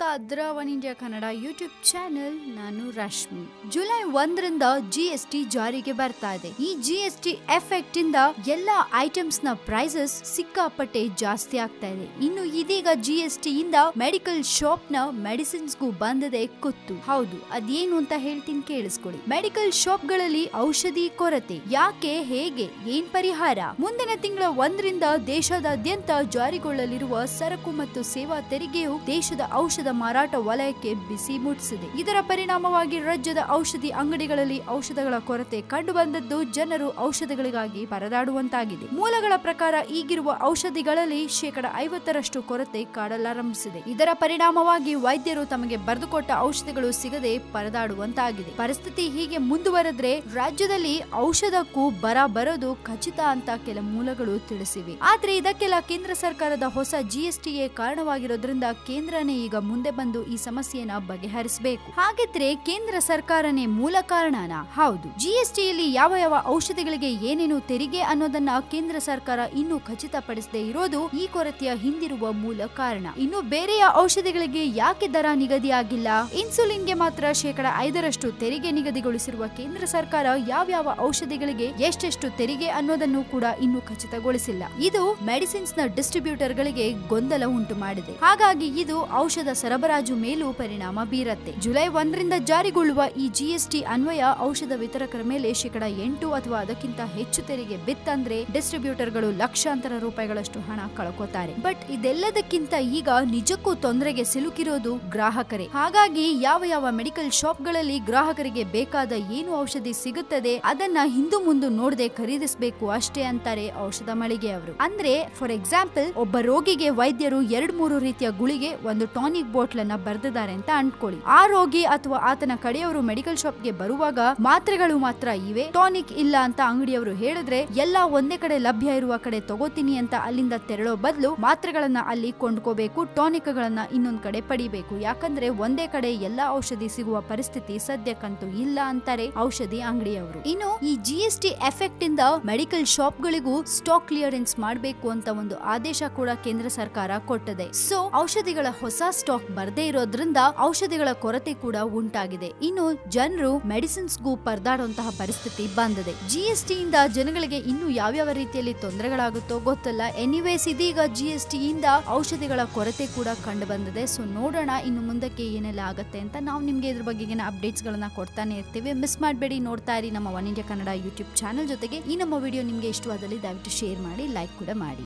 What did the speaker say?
ನೋಡ್ತಾ ಇದ್ರ One India Kannada YouTube channel, ನಾನು ರಶ್ಮಿ. ಜುಲೈ ಒಂದರಿಂದ ಜಿ ಎಸ್ ಟಿ ಜಾರಿಗೆ ಬರ್ತಾ ಇದೆ. ಈ ಜಿ ಎಸ್ ಟಿ ಎಫೆಕ್ಟ್ ಇಂದ ಎಲ್ಲಾ ಐಟಮ್ಸ್ನ ಪ್ರೈಸಸ್ ಸಿಕ್ಕಾಪಟ್ಟೆ ಜಾಸ್ತಿ ಆಗ್ತಾ ಇದೆ. ಇನ್ನು ಇದೀಗ ಜಿ ಎಸ್ ಟಿ ಇಂದ ಮೆಡಿಕಲ್ ಶಾಪ್ನ ಮೆಡಿಸಿನ್ಸ್ ಗೂ ಬಂದದೆ ಕುತ್ತು. ಹೌದು, ಅದೇನು ಅಂತ ಹೇಳ್ತೀನಿ ಕೇಳಿಸ್ಕೊಳ್ಳಿ. ಮೆಡಿಕಲ್ ಶಾಪ್ಗಳಲ್ಲಿ ಔಷಧಿ ಕೊರತೆ. ಯಾಕೆ, ಹೇಗೆ, ಏನ್ ಪರಿಹಾರ? ಮುಂದಿನ ತಿಂಗಳ ಒಂದರಿಂದ ದೇಶದಾದ್ಯಂತ ಜಾರಿಗೊಳ್ಳಲಿರುವ ಸರಕು ಮತ್ತು ಸೇವಾ ತೆರಿಗೆಯು ದೇಶದ ಔಷಧ ಮಾರಾಟ ವಲಯಕ್ಕೆ ಬಿಸಿ ಮುಟ್ಟಿಸಿದೆ. ಇದರ ಪರಿಣಾಮವಾಗಿ ರಾಜ್ಯದ ಔಷಧಿ ಅಂಗಡಿಗಳಲ್ಲಿ ಔಷಧಗಳ ಕೊರತೆ ಕಂಡು ಬಂದದ್ದು ಜನರು ಔಷಧಗಳಿಗಾಗಿ ಪರದಾಡುವಂತಾಗಿದೆ. ಮೂಲಗಳ ಪ್ರಕಾರ ಈಗಿರುವ ಔಷಧಿಗಳಲ್ಲಿ ಶೇಕಡ ಐವತ್ತರಷ್ಟು ಕೊರತೆ ಕಾಡಲಾರಂಭಿಸಿದೆ. ಇದರ ಪರಿಣಾಮವಾಗಿ ವೈದ್ಯರು ತಮಗೆ ಬರೆದುಕೊಟ್ಟ ಔಷಧಿಗಳು ಸಿಗದೆ ಪರದಾಡುವಂತಾಗಿದೆ. ಪರಿಸ್ಥಿತಿ ಹೀಗೆ ಮುಂದುವರೆದ್ರೆ ರಾಜ್ಯದಲ್ಲಿ ಔಷಧಕ್ಕೂ ಬರ ಬರೋದು ಖಚಿತ ಅಂತ ಕೆಲ ಮೂಲಗಳು ತಿಳಿಸಿವೆ. ಆದ್ರೆ ಇದಕ್ಕೆಲ್ಲ ಕೇಂದ್ರ ಸರ್ಕಾರದ ಹೊಸ ಜಿಎಸ್ಟಿಗೆ ಕಾರಣವಾಗಿರೋದ್ರಿಂದ ಕೇಂದ್ರನೇ ಈಗ ಮುಂದೆ ಬಂದು ಈ ಸಮಸ್ಯೆಯನ್ನ ಬಗೆಹರಿಸಬೇಕು. ಹಾಗಿದ್ರೆ ಕೇಂದ್ರ ಸರ್ಕಾರನೇ ಮೂಲ ಕಾರಣನ? ಹೌದು. ಜಿಎಸ್ಟಿಯಲ್ಲಿ ಯಾವ ಯಾವ ಔಷಧಿಗಳಿಗೆ ಏನೇನು ತೆರಿಗೆ ಅನ್ನೋದನ್ನ ಕೇಂದ್ರ ಸರ್ಕಾರ ಇನ್ನೂ ಖಚಿತಪಡಿಸದೇ ಇರೋದು ಈ ಕೊರತೆಯ ಹಿಂದಿರುವ ಮೂಲ ಕಾರಣ. ಇನ್ನು ಬೇರೆಯ ಔಷಧಿಗಳಿಗೆ ಯಾಕೆ ದರ ನಿಗದಿಯಾಗಿಲ್ಲ? ಇನ್ಸುಲಿನ್ಗೆ ಮಾತ್ರ ಶೇಕಡ ಐದರಷ್ಟು ತೆರಿಗೆ ನಿಗದಿಗೊಳಿಸಿರುವ ಕೇಂದ್ರ ಸರ್ಕಾರ ಯಾವ್ಯಾವ ಔಷಧಿಗಳಿಗೆ ಎಷ್ಟೆಷ್ಟು ತೆರಿಗೆ ಅನ್ನೋದನ್ನು ಕೂಡ ಇನ್ನೂ ಖಚಿತಗೊಳಿಸಿಲ್ಲ. ಇದು ಮೆಡಿಸಿನ್ಸ್ನ ಡಿಸ್ಟ್ರಿಬ್ಯೂಟರ್ ಗಳಿಗೆ ಗೊಂದಲ ಉಂಟು ಮಾಡಿದೆ. ಹಾಗಾಗಿ ಇದು ಔಷಧ ಸರಬರಾಜು ಮೇಲೂ ಪರಿಣಾಮ ಬೀರತ್ತೆ. ಜುಲೈ ಒಂದರಿಂದ ಜಾರಿಗೊಳ್ಳುವ ಈ ಜಿಎಸ್ಟಿ ಅನ್ವಯ ಔಷಧ ವಿತರಕರ ಮೇಲೆ ಶೇಕಡ ಎಂಟು ಅಥವಾ ಅದಕ್ಕಿಂತ ಹೆಚ್ಚು ತೆರಿಗೆ ಬಿತ್ತಂದ್ರೆ ಡಿಸ್ಟ್ರಿಬ್ಯೂಟರ್ಗಳು ಲಕ್ಷಾಂತರ ರೂಪಾಯಿಗಳಷ್ಟು ಹಣ ಕಳ್ಕೋತಾರೆ. ಬಟ್ ಇದೆಲ್ಲದಕ್ಕಿಂತ ಈಗ ನಿಜಕ್ಕೂ ತೊಂದರೆಗೆ ಸಿಲುಕಿರೋದು ಗ್ರಾಹಕರೇ. ಹಾಗಾಗಿ ಯಾವ ಯಾವ ಮೆಡಿಕಲ್ ಶಾಪ್ಗಳಲ್ಲಿ ಗ್ರಾಹಕರಿಗೆ ಬೇಕಾದ ಏನು ಔಷಧಿ ಸಿಗುತ್ತದೆ ಅದನ್ನ ಹಿಂದು ಮುಂದು ನೋಡದೆ ಖರೀದಿಸಬೇಕು ಅಷ್ಟೇ ಅಂತಾರೆ ಔಷಧ ಮಳಿಗೆ ಅವರು ಅಂದ್ರೆ, ಫಾರ್ ಎಕ್ಸಾಂಪಲ್, ಒಬ್ಬ ರೋಗಿಗೆ ವೈದ್ಯರು ಎರಡ್ ಮೂರು ರೀತಿಯ ಗುಳಿಗೆ ಒಂದು ಟಾನಿಕ್ ಬಾಟ್ಲ್ ಅನ್ನ ಬರೆದಿದ್ದಾರೆ ಅಂತ ಅಂಟ್ಕೊಳ್ಳಿ ಆ ರೋಗಿ ಅಥವಾ ಆತನ ಕಡೆಯವರು ಮೆಡಿಕಲ್ ಶಾಪ್ಗೆ ಬರುವಾಗ ಮಾತ್ರೆಗಳು ಮಾತ್ರ ಇವೆ. ಟಾನಿಕ್ ಇಲ್ಲ ಅಂತ ಅಂಗಡಿಯವರು ಹೇಳಿದ್ರೆ ಎಲ್ಲಾ ಒಂದೇ ಕಡೆ ಲಭ್ಯ ಇರುವ ಕಡೆ ತಗೋತೀನಿ ಅಂತ ಅಲ್ಲಿಂದ ತೆರಳೋ ಬದಲು ಮಾತ್ರೆಗಳನ್ನ ಅಲ್ಲಿ ಕೊಂಡ್ಕೋಬೇಕು ಟಾನಿಕ್ ಗಳನ್ನ ಇನ್ನೊಂದ್ ಕಡೆ ಪಡಿಬೇಕು. ಯಾಕಂದ್ರೆ ಒಂದೇ ಕಡೆ ಎಲ್ಲಾ ಔಷಧಿ ಸಿಗುವ ಪರಿಸ್ಥಿತಿ ಸದ್ಯಕ್ಕಂತೂ ಇಲ್ಲ ಅಂತಾರೆ ಔಷಧಿ ಅಂಗಡಿಯವರು. ಇನ್ನು ಈ ಜಿ ಎಸ್ ಟಿ ಎಫೆಕ್ಟ್ ಇಂದ ಮೆಡಿಕಲ್ ಶಾಪ್ ಗಳಿಗೂ ಸ್ಟಾಕ್ ಕ್ಲಿಯರೆನ್ಸ್ ಮಾಡಬೇಕು ಅಂತ ಒಂದು ಆದೇಶ ಕೂಡ ಕೇಂದ್ರ ಸರ್ಕಾರ ಕೊಟ್ಟಿದೆ. ಸೊ ಔಷಧಿಗಳ ಹೊಸ ಸ್ಟಾಕ್ ಬರದೇ ಇರೋದ್ರಿಂದ ಔಷಧಿಗಳ ಕೊರತೆ ಕೂಡ ಉಂಟಾಗಿದೆ. ಇನ್ನು ಜನರು ಮೆಡಿಸಿನ್ಸ್ಗೂ ಪರದಾಡುವಂತಹ ಪರಿಸ್ಥಿತಿ ಬಂದಿದೆ. ಜಿಎಸ್ಟಿ ಇಂದ ಜನಗಳಿಗೆ ಇನ್ನು ಯಾವ್ಯಾವ ರೀತಿಯಲ್ಲಿ ತೊಂದರೆಗಳಾಗುತ್ತೋ ಗೊತ್ತಲ್ಲ. ಎನಿವೇಸ್ ಇದೀಗ ಜಿಎಸ್ಟಿ ಇಂದ ಔಷಧಿಗಳ ಕೊರತೆ ಕೂಡ ಕಂಡು ಬಂದಿದೆ. ಸೊ ನೋಡೋಣ ಇನ್ನು ಮುಂದಕ್ಕೆ ಏನೆಲ್ಲ ಆಗುತ್ತೆ ಅಂತ ನಾವು ನಿಮ್ಗೆ ಇದ್ರ ಬಗೆಗಿನ ಅಪ್ಡೇಟ್ಸ್ ಗಳನ್ನ ಕೊಡ್ತಾನೆ ಇರ್ತೀವಿ. ಮಿಸ್ ಮಾಡಬೇಡಿ, ನೋಡ್ತಾ ಇರಿ ನಮ್ಮ One India Kannada YouTube channel ಜೊತೆಗೆ. ಈ ನಮ್ಮ ವಿಡಿಯೋ ನಿಮ್ಗೆ ಇಷ್ಟವಾದಲ್ಲಿ ದಯವಿಟ್ಟು ಶೇರ್ ಮಾಡಿ, ಲೈಕ್ ಕೂಡ ಮಾಡಿ.